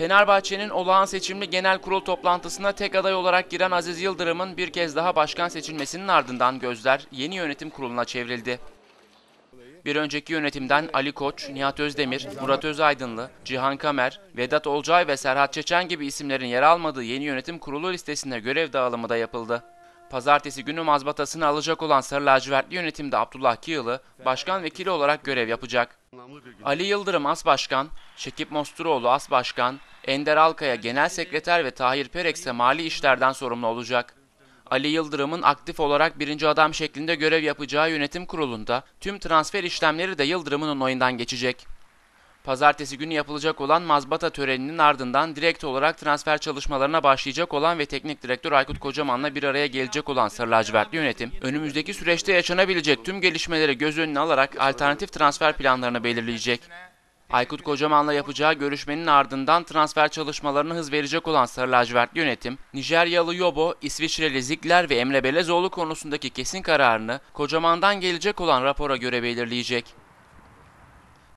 Fenerbahçe'nin olağan seçimli genel kurul toplantısına tek aday olarak giren Aziz Yıldırım'ın bir kez daha başkan seçilmesinin ardından gözler yeni yönetim kuruluna çevrildi. Bir önceki yönetimden Ali Koç, Nihat Özdemir, Murat Özaydınlı, Cihan Kamer, Vedat Olcay ve Serhat Çeçen gibi isimlerin yer almadığı yeni yönetim kurulu listesinde görev dağılımı da yapıldı. Pazartesi günü mazbatasını alacak olan Sarı Lacivertli yönetimde Abdullah Kiyılı, başkan vekili olarak görev yapacak. Ali Yıldırım As Başkan, Şekip Mosturoğlu As Başkan, Ender Alkaya Genel Sekreter ve Tahir Perek ise mali işlerden sorumlu olacak. Ali Yıldırım'ın aktif olarak birinci adam şeklinde görev yapacağı yönetim kurulunda tüm transfer işlemleri de Yıldırım'ın onayından geçecek. Pazartesi günü yapılacak olan mazbata töreninin ardından direkt olarak transfer çalışmalarına başlayacak olan ve teknik direktör Aykut Kocaman'la bir araya gelecek olan Sarı Lacivertli yönetim, önümüzdeki süreçte yaşanabilecek tüm gelişmeleri göz önüne alarak alternatif transfer planlarını belirleyecek. Aykut Kocaman'la yapacağı görüşmenin ardından transfer çalışmalarına hız verecek olan Sarı Lacivertli yönetim, Nijeryalı Yobo, İsviçreli Ziegler ve Emre Belezoğlu konusundaki kesin kararını Kocaman'dan gelecek olan rapora göre belirleyecek.